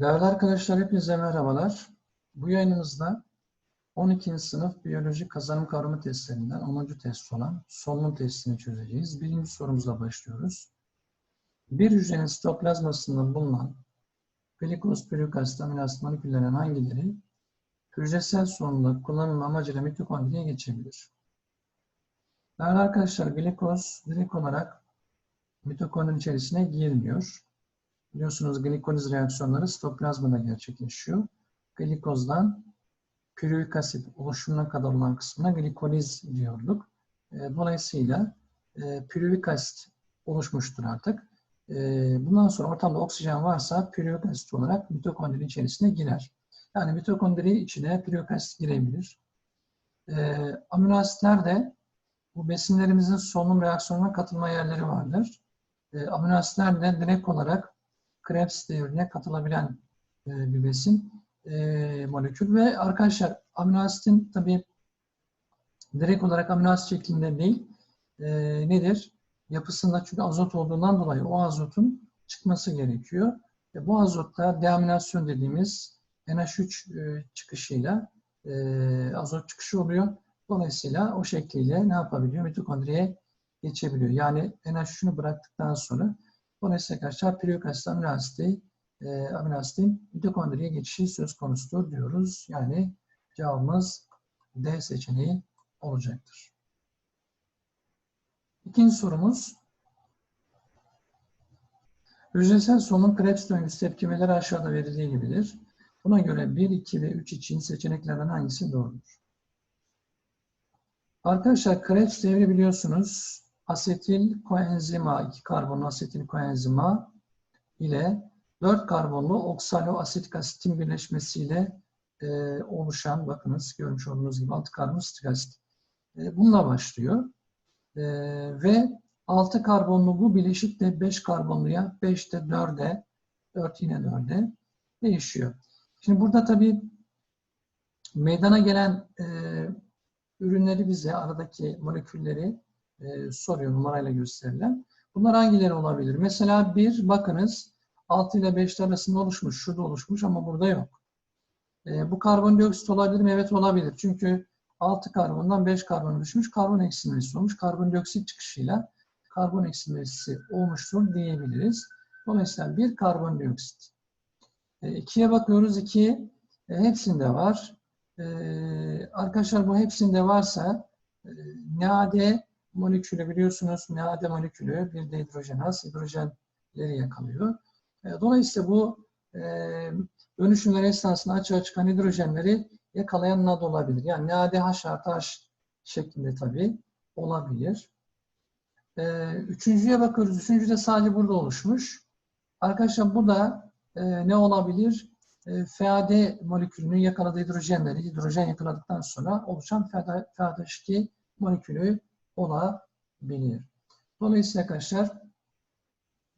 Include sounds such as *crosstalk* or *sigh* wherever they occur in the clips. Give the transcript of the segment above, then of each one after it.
Değerli arkadaşlar hepinize merhabalar. Bu yayınımızda 12. sınıf biyoloji kazanım kavramı testlerinden 10. test olan solunum testini çözeceğiz. Birinci sorumuzla başlıyoruz. Bir hücrenin sitoplazmasında bulunan glikoz, amino asit moleküllerinin hangileri hücresel solunumda kullanılma amacıyla mitokondriye geçebilir? Değerli arkadaşlar glikoz direkt olarak mitokondrinin içerisine girmiyor. Biliyorsunuz glikoliz reaksiyonları sitoplazmada gerçekleşiyor. Glikozdan pürüvik asit oluşumuna kadar olan kısmına glikoliz diyorduk. E, dolayısıyla e, pürüvik asit oluşmuştur artık. E, bundan sonra ortamda oksijen varsa pürüvik asit olarak mitokondri içerisine girer. Yani mitokondri içine pürüvik asit girebilir. Amino asitler bu besinlerimizin solunum reaksiyonuna katılma yerleri vardır. Amino asitler direkt olarak Krebs devrine katılabilen e, bir besin e, molekül ve arkadaşlar amino asitin tabi direkt olarak amino asit şeklinde değil e, nedir? Yapısında çünkü azot olduğundan dolayı o azotun çıkması gerekiyor. E, bu azotta deaminasyon dediğimiz NH3 e, çıkışıyla e, azot çıkışı oluyor. Dolayısıyla o şekliyle ne yapabiliyor? Mitokondriye geçebiliyor. Yani NH3'ünü bıraktıktan sonra Dolayısıyla arkadaşlar periyodik asit amino asiti, e, amino asitin mitokondriye geçişi söz konusudur diyoruz. Yani cevabımız D seçeneği olacaktır. İkinci sorumuz. Hücresel solunum Krebs döngüsü tepkimeleri aşağıda verildiği gibidir. Buna göre 1, 2 ve 3 için seçeneklerden hangisi doğrudur? Arkadaşlar Krebs devri biliyorsunuz asetil koenzima, 2 karbonlu asetil koenzima ile 4 karbonlu oksaloasetik asitin birleşmesiyle e, oluşan, bakınız görmüş olduğunuz gibi 6 karbonlu asit. E, bununla başlıyor. E, ve 6 karbonlu bu bileşik de 5 karbonluya, 5 de 4'e, 4 yine 4'e değişiyor. Şimdi burada tabii meydana gelen e, ürünleri bize, aradaki molekülleri e, soruyor numarayla gösterilen. Bunlar hangileri olabilir? Mesela bir bakınız 6 ile 5 arasında oluşmuş. Şurada oluşmuş ama burada yok. E, bu karbondioksit olabilir mi? Evet olabilir. Çünkü 6 karbondan 5 karbon düşmüş. Karbon eksilmesi olmuş. Karbondioksit çıkışıyla karbon eksilmesi olmuştur diyebiliriz. Dolayısıyla bir karbondioksit. E, ikiye bakıyoruz. 2 e, hepsinde var. E, arkadaşlar bu hepsinde varsa e, NAD molekülü biliyorsunuz NAD molekülü bir de hidrojenaz, hidrojenleri yakalıyor. E, dolayısıyla bu e, dönüşümler esnasında açığa çıkan hidrojenleri yakalayan NAD olabilir. Yani NADH artı H şeklinde tabii olabilir. E, üçüncüye bakıyoruz. Üçüncü de sadece burada oluşmuş. Arkadaşlar bu da ne olabilir? FAD molekülünün yakaladığı hidrojenleri, hidrojen yakaladıktan sonra oluşan FADH2 molekülü olabilir. Dolayısıyla arkadaşlar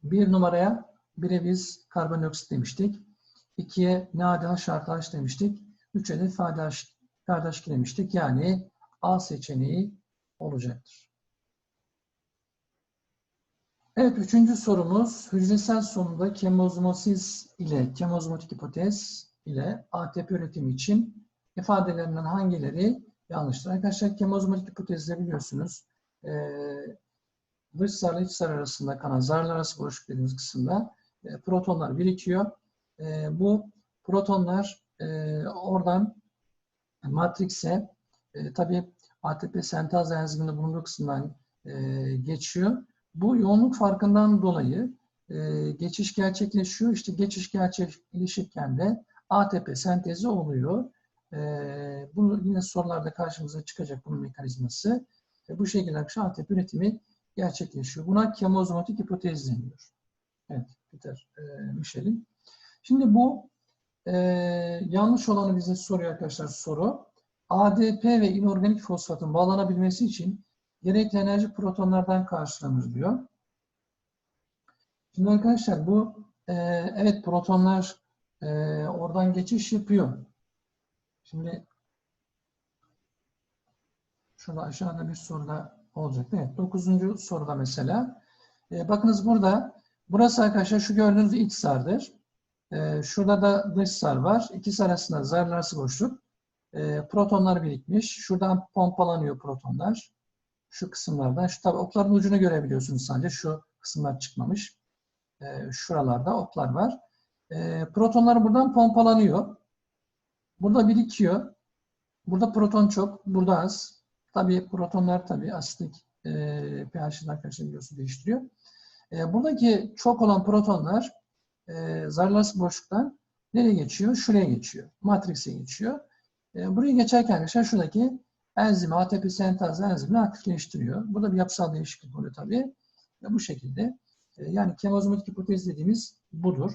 bir numaraya bire biz karbondioksit demiştik. İkiye NaDH artı H demiştik. Üçe de FADH demiştik. Yani A seçeneği olacaktır. Evet, üçüncü sorumuz hücresel solunumda kemozmosiz ile kemozmotik hipotez ile ATP üretimi için ifadelerinden hangileri yanlıştır? Arkadaşlar kemozmotik hipotezde biliyorsunuz e, dış zarla iç zar arasında kalan zarlar arası boşluk dediğimiz kısımda e, protonlar birikiyor. E, bu protonlar e, oradan matrikse e, tabi ATP sentaz enziminde bulunduğu kısımdan e, geçiyor. Bu yoğunluk farkından dolayı e, geçiş gerçekleşiyor. İşte geçiş gerçekleşirken de ATP sentezi oluyor. E, bunu yine sorularda karşımıza çıkacak bunun mekanizması. Ve bu şekilde akışan ATP üretimi gerçekleşiyor. Buna kemozmotik hipotez deniyor. Evet, Peter e, Michel'in. Şimdi bu e, yanlış olanı bize soruyor arkadaşlar soru. ADP ve inorganik fosfatın bağlanabilmesi için gerekli enerji protonlardan karşılanır diyor. Şimdi arkadaşlar bu e, evet protonlar e, oradan geçiş yapıyor. Şimdi Şurada aşağıda bir soruda olacak. Evet. Dokuzuncu soruda mesela. E, bakınız burada burası arkadaşlar şu gördüğünüz iç zardır. E, şurada da dış zar var. İkisi arasında zarlar arası boşluk. E, protonlar birikmiş. Şuradan pompalanıyor protonlar. Şu kısımlardan. Şu tabi okların ucunu görebiliyorsunuz sadece. Şu kısımlar çıkmamış. E, şuralarda oklar var. E, protonlar buradan pompalanıyor. Burada birikiyor. Burada proton çok, burada az. Tabii protonlar tabii asitlik e, pH'in arkadaşlar biliyorsun değiştiriyor. E, buradaki çok olan protonlar e, zarlarsı boşluktan nereye geçiyor? Şuraya geçiyor. Matrix'e geçiyor. E, buraya geçerken arkadaşlar şuradaki enzimi, ATP sentaz enzimini aktifleştiriyor. Burada bir yapısal değişiklik oluyor tabii. Ve bu şekilde e, yani kemozomatik hipotez dediğimiz budur.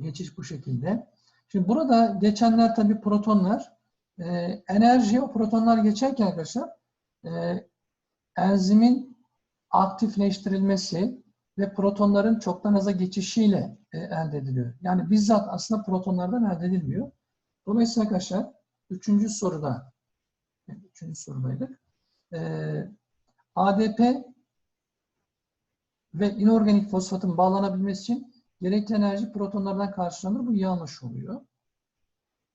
Geçiş bu şekilde. Şimdi burada geçenler tabii protonlar e, enerji o protonlar geçerken arkadaşlar e, enzimin aktifleştirilmesi ve protonların çoktan aza geçişiyle e, elde ediliyor. Yani bizzat aslında protonlardan elde edilmiyor. Dolayısıyla arkadaşlar üçüncü soruda üçüncü sorudaydık. E, ADP ve inorganik fosfatın bağlanabilmesi için gerekli enerji protonlardan karşılanır. Bu yanlış oluyor.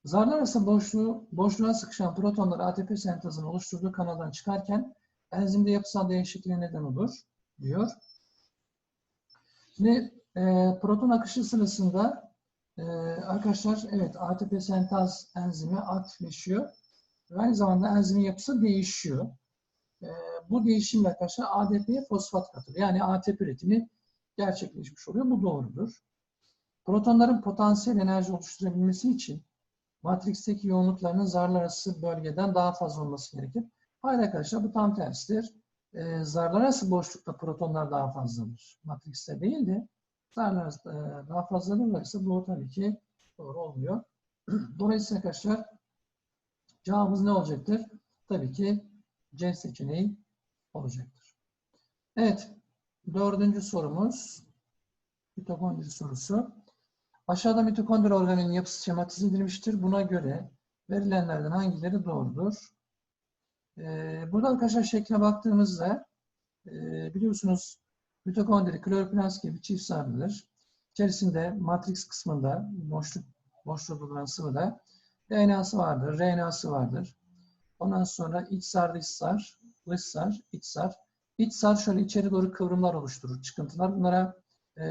Zarlar arası boşluğu, boşluğa sıkışan protonlar ATP sentezini oluşturduğu kanaldan çıkarken enzimde yapısal değişikliğe neden olur diyor. Şimdi e, proton akışı sırasında e, arkadaşlar evet ATP sentaz enzimi aktifleşiyor. Aynı zamanda enzimin yapısı değişiyor. E, bu değişimle arkadaşlar ADP'ye fosfat katılıyor. Yani ATP üretimi gerçekleşmiş oluyor. Bu doğrudur. Protonların potansiyel enerji oluşturabilmesi için Matrix'teki yoğunluklarının zarlar arası bölgeden daha fazla olması gerekir. Hayır arkadaşlar bu tam tersidir. E, zarlar arası boşlukta protonlar daha fazladır. Matrix'te değil de zarlar arası e, daha fazladırlarsa bu tabii ki doğru olmuyor. *clears throat* Dolayısıyla arkadaşlar cevabımız ne olacaktır? Tabii ki C seçeneği olacaktır. Evet. Dördüncü sorumuz. Mitokondri sorusu. Aşağıda mitokondri organelinin yapısı şematize edilmiştir. Buna göre verilenlerden hangileri doğrudur? Ee, burada arkadaşlar şekline baktığımızda e, biliyorsunuz mitokondri kloroplast gibi çift sarılıdır. İçerisinde matrix kısmında boşluk boşluk bulunan sıvıda DNA'sı vardır, RNA'sı vardır. Ondan sonra iç sar, dış sar, dış sar, iç sar. İç sar şöyle içeri doğru kıvrımlar oluşturur, çıkıntılar. Bunlara e,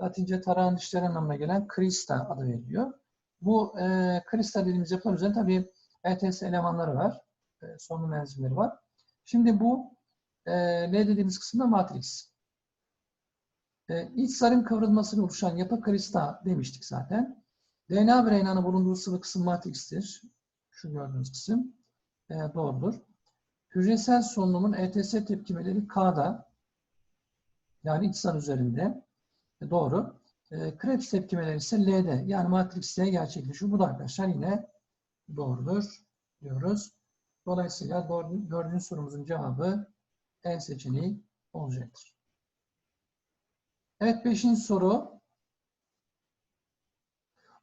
Latince tarağın dişleri anlamına gelen krista adı veriliyor. Bu e, krista dediğimiz yapılar üzerinde tabii ETS elemanları var. E, solunum enzimleri var. Şimdi bu e, L dediğimiz kısımda matrix. E, iç sarın kıvrılmasını oluşan yapı krista demiştik zaten. DNA RNA'nın bulunduğu sıvı kısım matrixtir. Şu gördüğünüz kısım e, doğrudur. Hücresel solunumun ETS tepkimeleri K'da yani iç sar üzerinde doğru. E, Krebs tepkimeleri ise L'de yani Matrix'te gerçekleşiyor. Bu da arkadaşlar yine doğrudur diyoruz. Dolayısıyla dördüncü sorumuzun cevabı E seçeneği olacaktır. Evet beşinci soru.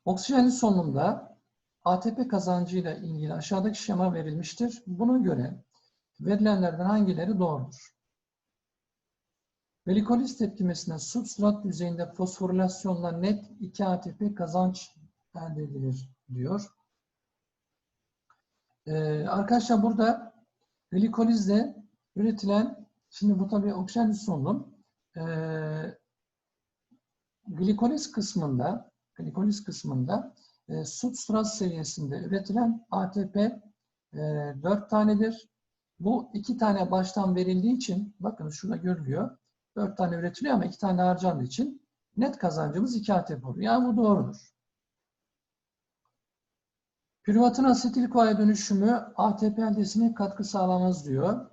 Oksijenli solunumda ATP kazancıyla ilgili aşağıdaki şema verilmiştir. Buna göre verilenlerden hangileri doğrudur? Glikoliz tepkimesinde substrat yüzeyinde fosforilasyonla net 2 ATP kazanç elde edilir diyor. Ee, arkadaşlar burada glikolizde üretilen, şimdi bu tabi oksijen solunum, ee, glikoliz kısmında glikoliz kısmında e, substrat seviyesinde üretilen ATP e, 4 tanedir. Bu iki tane baştan verildiği için bakın şurada görülüyor. 4 tane üretiliyor ama 2 tane harcandığı için net kazancımız 2 ATP oluyor. Yani bu doğrudur. Pürüvatın asetil koaya dönüşümü ATP eldesine katkı sağlamaz diyor.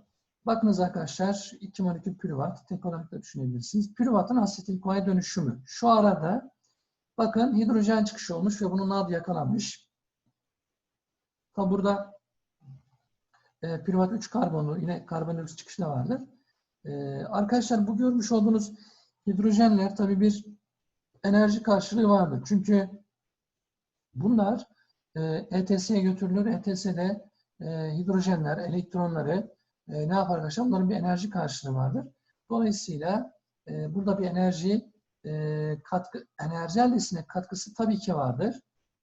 Bakınız arkadaşlar 2 molekül pürüvat tek olarak da düşünebilirsiniz. Pürüvatın asetil koaya dönüşümü. Şu arada bakın hidrojen çıkışı olmuş ve bunun adı yakalanmış. Tabi burada e, pürüvat 3 karbonlu yine karbondioksit çıkışı da vardır. Ee, arkadaşlar bu görmüş olduğunuz hidrojenler tabi bir enerji karşılığı vardır. Çünkü bunlar e, ETS'ye götürülür. ETS'de e, hidrojenler, elektronları e, ne yapar arkadaşlar? Bunların bir enerji karşılığı vardır. Dolayısıyla e, burada bir enerji e, katkı, enerji eldesine katkısı tabii ki vardır.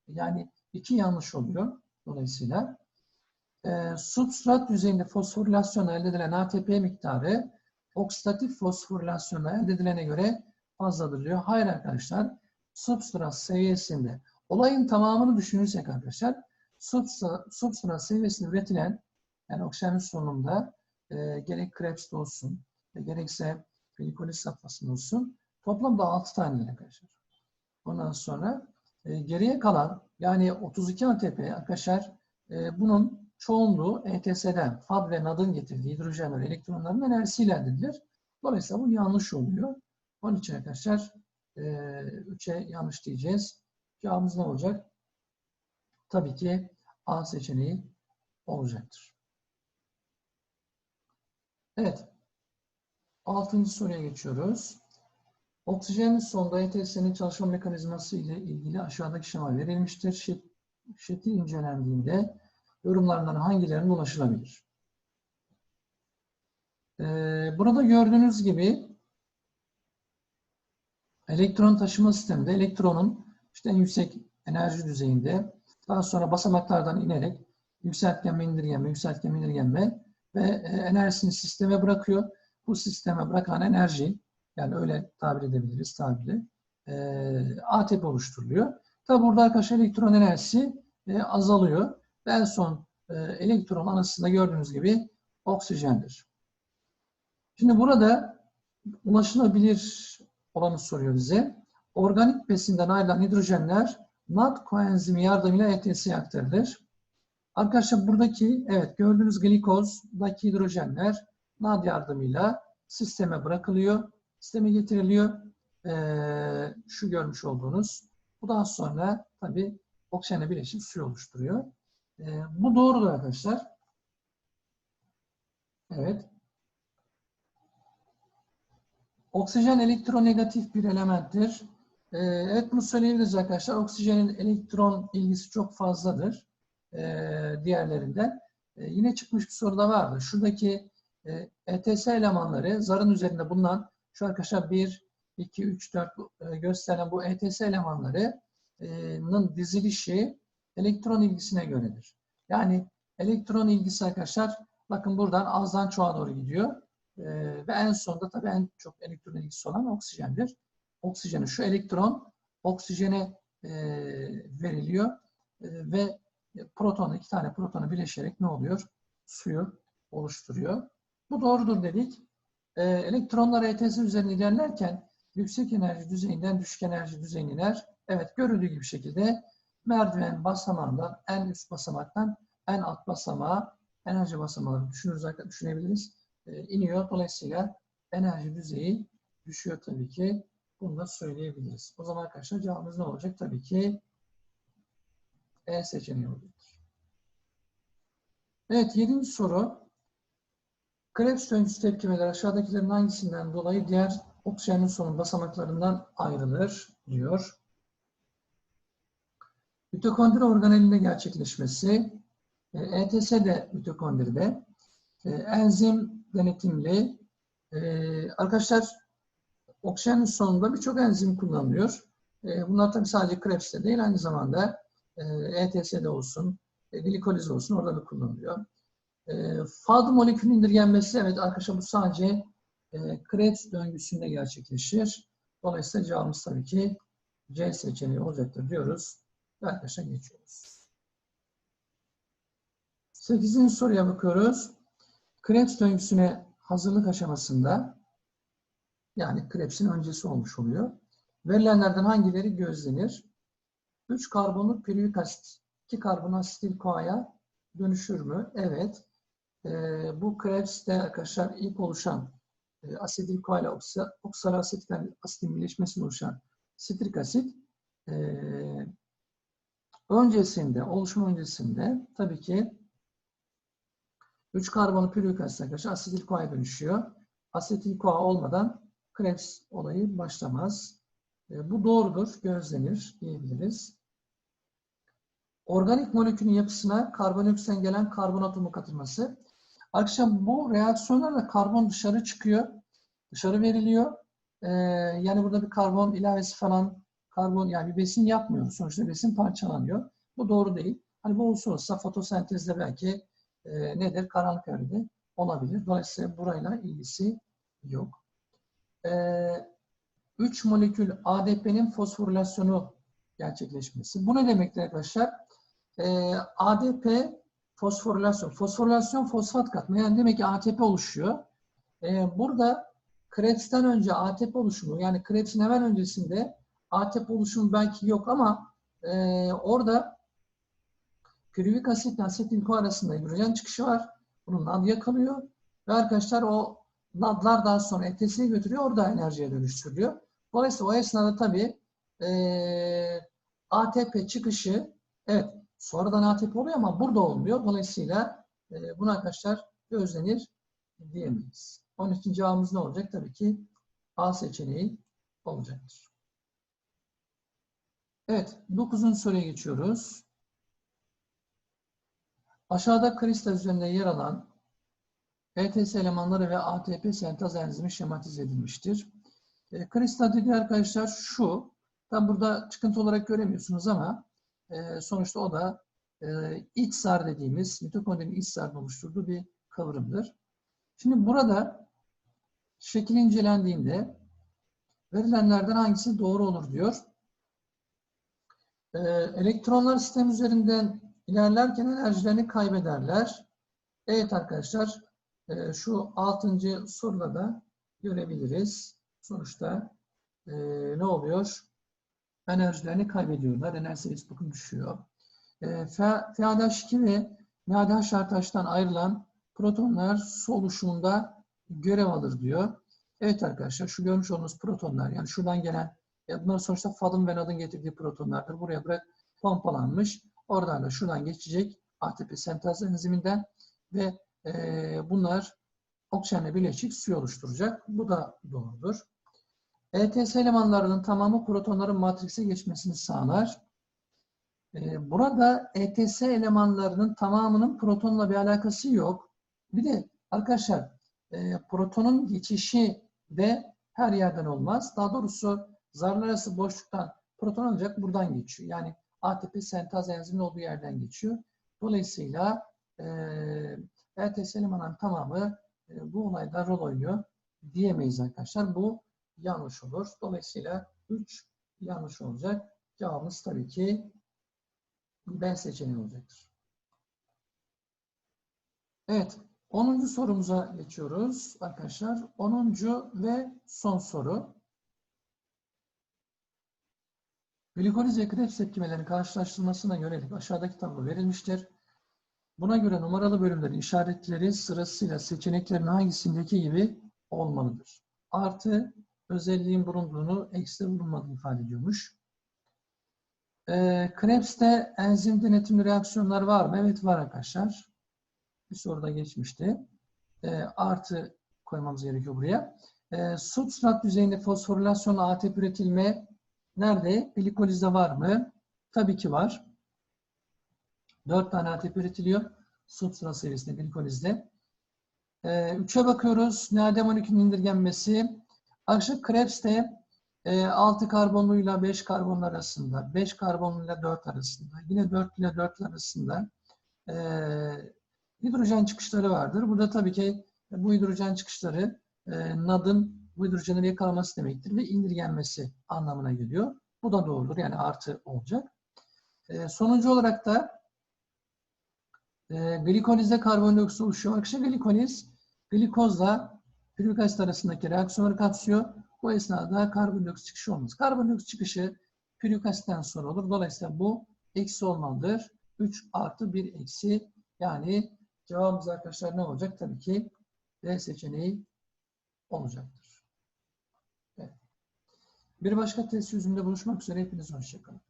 Yani iki yanlış oluyor dolayısıyla. E, substrat düzeyinde fosforilasyonla elde edilen ATP miktarı oksidatif fosforilasyonla elde edilene göre fazladır diyor. Hayır arkadaşlar. Substrat seviyesinde olayın tamamını düşünürsek arkadaşlar substrat, substrat seviyesinde üretilen yani oksijenin sonunda e, gerek Krebs'te olsun e, gerekse glikoliz safhasında olsun toplamda 6 tane arkadaşlar. Ondan sonra e, geriye kalan yani 32 ATP arkadaşlar e, bunun çoğunluğu ETS'den FAD ve NAD'ın getirdiği hidrojenler elektronların enerjisiyle elde edilir. Dolayısıyla bu yanlış oluyor. Onun için arkadaşlar 3'e yanlış diyeceğiz. Cevabımız ne olacak? Tabii ki A seçeneği olacaktır. Evet. Altıncı soruya geçiyoruz. Oksijenin sonda ETS'nin çalışma mekanizması ile ilgili aşağıdaki şema verilmiştir. Şeti incelendiğinde yorumlarından hangilerine ulaşılabilir? Ee, burada gördüğünüz gibi elektron taşıma sisteminde elektronun işte en yüksek enerji düzeyinde daha sonra basamaklardan inerek yükseltgenme, indirgenme, yükseltgenme, indirgenme ve e, enerjisini sisteme bırakıyor. Bu sisteme bırakan enerji yani öyle tabir edebiliriz tabiri e, ATP oluşturuluyor. Tabi burada arkadaşlar elektron enerjisi e, azalıyor. En son e, elektron anasında gördüğünüz gibi oksijendir. Şimdi burada ulaşılabilir olanı soruyor bize. Organik besinden ayrılan hidrojenler NAD koenzimi yardımıyla ETS'ye aktarılır. Arkadaşlar buradaki evet gördüğünüz glikozdaki hidrojenler NAD yardımıyla sisteme bırakılıyor. Sisteme getiriliyor. Ee, şu görmüş olduğunuz. Bu daha sonra tabi oksijenle birleşip suyu oluşturuyor. Ee, bu doğrudur arkadaşlar. Evet. Oksijen elektronegatif bir elementtir. Ee, evet bunu söyleyebiliriz arkadaşlar. Oksijenin elektron ilgisi çok fazladır. Ee, diğerlerinden. Ee, yine çıkmış bir soru da vardı. Şuradaki e, ETS elemanları zarın üzerinde bulunan şu arkadaşlar 1, 2, 3, 4 gösteren bu ETS elemanlarının dizilişi elektron ilgisine göredir. Yani elektron ilgisi arkadaşlar bakın buradan azdan çoğa doğru gidiyor. Ee, ve en sonunda tabii en çok elektron ilgisi olan oksijendir. Oksijeni şu elektron oksijene e, veriliyor e, ve proton iki tane protonu birleşerek ne oluyor? Suyu oluşturuyor. Bu doğrudur dedik. E, elektronlar ETS üzerinde ilerlerken yüksek enerji düzeyinden düşük enerji düzeyine iner. Evet görüldüğü gibi şekilde merdiven basamağından en üst basamaktan en alt basamağa enerji basamağı düşünürüz, düşünebiliriz. E, iniyor. Dolayısıyla enerji düzeyi düşüyor tabii ki. Bunu da söyleyebiliriz. O zaman arkadaşlar cevabımız ne olacak? Tabii ki E seçeneği olacaktır. Evet, yedinci soru. Krebs döngüsü tepkimeler aşağıdakilerin hangisinden dolayı diğer oksijenin sonu basamaklarından ayrılır diyor. Mitokondri organelinde gerçekleşmesi, ETS de mitokondride, e, enzim denetimli, e, arkadaşlar oksijenin sonunda birçok enzim kullanılıyor. E, bunlar tabii sadece Krebs'te değil, aynı zamanda ETS'de olsun, glikoliz olsun orada da kullanılıyor. FAD molekülü indirgenmesi, evet arkadaşlar bu sadece Krebs döngüsünde gerçekleşir. Dolayısıyla cevabımız tabii ki C seçeneği olacaktır diyoruz. Arkadaşlar geçiyoruz. Sekizinci soruya bakıyoruz. Krebs döngüsüne hazırlık aşamasında yani Krebs'in öncesi olmuş oluyor. Verilenlerden hangileri gözlenir? 3 karbonlu pirüvik asit 2 karbonasitil koaya dönüşür mü? Evet. Ee, bu Krebs'te arkadaşlar ilk oluşan e, asetil koa ile oksalasetik asitin birleşmesiyle oluşan sitrik asit e, öncesinde, oluşum öncesinde tabii ki 3 karbonlu pirüvik asit arkadaşlar asetil koaya dönüşüyor. Asetil koa olmadan Krebs olayı başlamaz. E, bu doğrudur, gözlenir diyebiliriz. Organik molekülün yapısına karbondioksit gelen karbon atomu katılması. Arkadaşlar bu reaksiyonlarla karbon dışarı çıkıyor, dışarı veriliyor Ee, yani burada bir karbon ilavesi falan, karbon yani besin yapmıyoruz. Sonuçta besin parçalanıyor. Bu doğru değil. Hani bu olsa olsa fotosentezde belki e, nedir? Karanlık evrede olabilir. Dolayısıyla burayla ilgisi yok. Ee, 3 molekül ADP'nin fosforilasyonu gerçekleşmesi. Bu ne demektir arkadaşlar? Ee, ADP fosforilasyon. Fosforilasyon fosfat katma. Yani demek ki ATP oluşuyor. Ee, burada Krebs'ten önce ATP oluşumu yani Krebs'in hemen öncesinde ATP oluşumu belki yok ama e, orada pürüvik asitle asetil ko arasında hidrojen çıkışı var. Bunun NAD yakalıyor. Ve arkadaşlar o NAD'lar daha sonra ETS'ye götürüyor. Orada enerjiye dönüştürüyor. Dolayısıyla o esnada tabii e, ATP çıkışı evet sonradan ATP oluyor ama burada olmuyor. Dolayısıyla e, buna arkadaşlar gözlenir diyemeyiz. Onun için cevabımız ne olacak? Tabii ki A seçeneği olacaktır. Evet, 9. soruya geçiyoruz. Aşağıda kristal üzerinde yer alan ETS elemanları ve ATP sentaz enzimi şematize edilmiştir. E, kristal dediği arkadaşlar şu. Tam burada çıkıntı olarak göremiyorsunuz ama e, sonuçta o da e, iç zar dediğimiz mitokondrinin iç zarını oluşturduğu bir kıvrımdır. Şimdi burada şekil incelendiğinde verilenlerden hangisi doğru olur diyor. E, elektronlar sistem üzerinden ilerlerken enerjilerini kaybederler. Evet arkadaşlar e, şu altıncı soruda da görebiliriz. Sonuçta e, ne oluyor? Enerjilerini kaybediyorlar. Enerji seviyesi bakın düşüyor. E, FADH2 ve NADH artıştan ayrılan protonlar su oluşumunda görev alır diyor. Evet arkadaşlar şu görmüş olduğunuz protonlar yani şuradan gelen e, bunlar sonuçta FAD'ın ve NAD'ın getirdiği protonlardır. Buraya bırak pompalanmış. Oradan da şuradan geçecek ATP sentez enziminden ve e, bunlar oksijenle birleşik suyu oluşturacak. Bu da doğrudur. ETS elemanlarının tamamı protonların matrise geçmesini sağlar. E, burada ETS elemanlarının tamamının protonla bir alakası yok. Bir de arkadaşlar e, protonun geçişi de her yerden olmaz. Daha doğrusu zarlar arası boşluktan proton ancak buradan geçiyor. Yani ATP sentaz enziminin olduğu yerden geçiyor. Dolayısıyla e, ETS elemanların tamamı e, bu olayda rol oynuyor diyemeyiz arkadaşlar. Bu yanlış olur. Dolayısıyla 3 yanlış olacak. Cevabımız tabii ki B seçeneği olacaktır. Evet. 10. sorumuza geçiyoruz arkadaşlar. 10. ve son soru. Glikoliz ve Krebs tepkimelerinin karşılaştırılmasına yönelik aşağıdaki tablo verilmiştir. Buna göre numaralı bölümlerin işaretleri sırasıyla seçeneklerin hangisindeki gibi olmalıdır. Artı özelliğin bulunduğunu, eksi bulunmadığını ifade ediyormuş. Ee, Krebs'te enzim denetimli reaksiyonlar var mı? Evet var arkadaşlar. Bir soruda geçmişti. Ee, artı koymamız gerekiyor buraya. Ee, substrat düzeyinde fosforilasyonla ATP üretilme nerede? Glikolizde var mı? Tabii ki var. 4 tane ATP üretiliyor. Substrat seviyesinde glikolizde. Ee, üçe bakıyoruz. NAD12'nin indirgenmesi. Arkadaşlar Krebs'te e, 6 karbonluyla 5 karbon arasında, 5 karbonluyla 4 arasında, yine 4 ile 4 arasında e, hidrojen çıkışları vardır. Burada tabii ki bu hidrojen çıkışları e, NAD'ın bu hidrojenleri yakalaması demektir ve indirgenmesi anlamına geliyor. Bu da doğrudur. Yani artı olacak. E, sonuncu olarak da e, glikolizde karbondioksit oluşuyor. Arkadaşlar glikoliz glikozla pürük asit arasındaki reaksiyonları kapsıyor. Bu esnada karbondioksit çıkışı olmaz. Karbondioksit çıkışı pürük asitten sonra olur. Dolayısıyla bu eksi olmalıdır. 3 artı 1 eksi. Yani cevabımız arkadaşlar ne olacak? Tabii ki D seçeneği olacaktır. Bir başka test yüzünde buluşmak üzere. Hepiniz hoşçakalın.